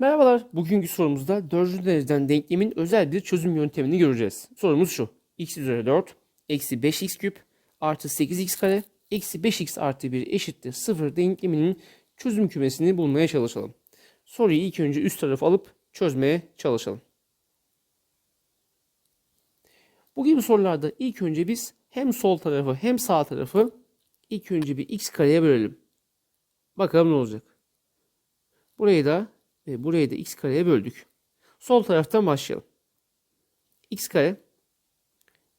Merhabalar. Bugünkü sorumuzda 4. dereceden denklemin özel bir çözüm yöntemini göreceğiz. Sorumuz şu. x üzeri 4 eksi 5x küp artı 8x kare eksi 5x artı 1 eşittir 0 denkleminin çözüm kümesini bulmaya çalışalım. Soruyu ilk önce üst tarafı alıp çözmeye çalışalım. Bu gibi sorularda ilk önce biz hem sol tarafı hem sağ tarafı ilk önce bir x kareye bölelim. Bakalım ne olacak. Burayı da ve burayı da x kareye böldük. Sol taraftan başlayalım. x kare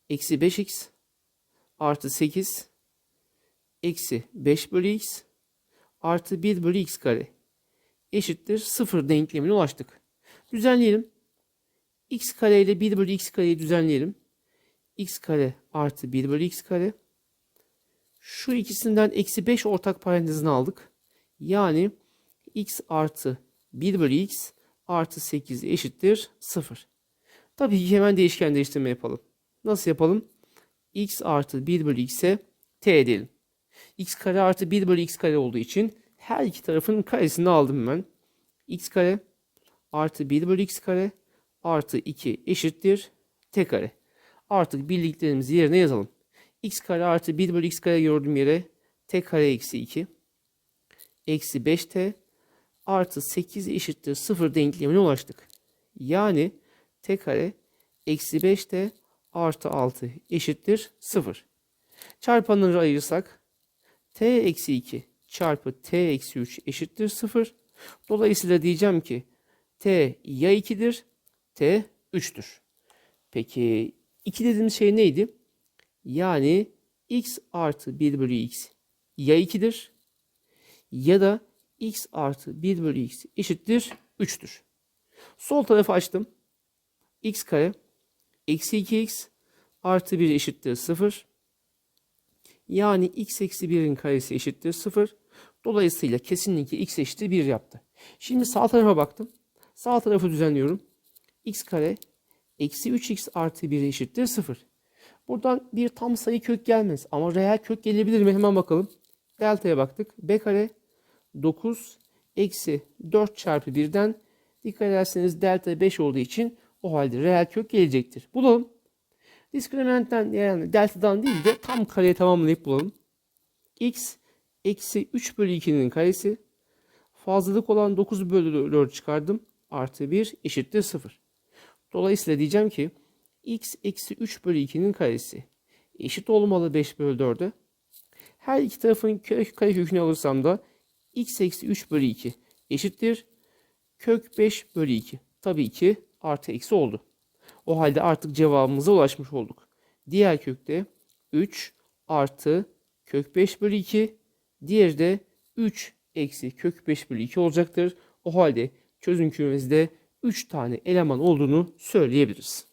eksi 5x artı 8 eksi 5 bölü x artı 1 bölü x kare eşittir 0 denklemine ulaştık. Düzenleyelim. x kare ile 1 bölü x kareyi düzenleyelim. x kare artı 1 bölü x kare. Şu ikisinden eksi 5 ortak parantezini aldık. Yani x artı 1 bölü x artı 8 eşittir 0. Tabii ki hemen değişken değiştirme yapalım. Nasıl yapalım? x artı 1 bölü x'e t edelim. x kare artı 1 bölü x kare olduğu için her iki tarafın karesini aldım ben. x kare artı 1 bölü x kare artı 2 eşittir t kare. Artık bildiklerimizi yerine yazalım. x kare artı 1 bölü x kare gördüğüm yere t kare eksi 2 eksi 5t artı 8 eşittir 0 denklemine ulaştık. Yani t kare eksi 5t artı 6 eşittir 0. Çarpanları ayırırsak t eksi 2 çarpı t eksi 3 eşittir 0. Dolayısıyla diyeceğim ki t ya 2'dir t 3'tür. Peki 2 dediğimiz şey neydi? Yani x artı 1 bölü x ya 2'dir ya da x artı 1 bölü x eşittir 3'tür. Sol tarafı açtım. x kare eksi 2x artı 1 eşittir 0. Yani x eksi 1'in karesi eşittir 0. Dolayısıyla kesinlikle x eşittir 1 yaptı. Şimdi sağ tarafa baktım. Sağ tarafı düzenliyorum. x kare eksi 3x artı 1 eşittir 0. Buradan bir tam sayı kök gelmez. Ama reel kök gelebilir mi? Hemen bakalım. Delta'ya baktık. b kare 9 eksi 4 çarpı 1'den dikkat ederseniz delta 5 olduğu için o halde reel kök gelecektir. Bulalım. Diskriminantten yani delta'dan değil de tam kareye tamamlayıp bulalım. x eksi 3 bölü 2'nin karesi fazlalık olan 9 bölü 4 çıkardım. Artı 1 eşittir 0. Dolayısıyla diyeceğim ki x eksi 3 bölü 2'nin karesi eşit olmalı 5 bölü 4'e. Her iki tarafın kare kökünü alırsam da x eksi 3 bölü 2 eşittir. Kök 5 bölü 2. Tabii ki artı eksi oldu. O halde artık cevabımıza ulaşmış olduk. Diğer kökte 3 artı kök 5 bölü 2. Diğeri de 3 eksi kök 5 bölü 2 olacaktır. O halde çözüm kümemizde 3 tane eleman olduğunu söyleyebiliriz.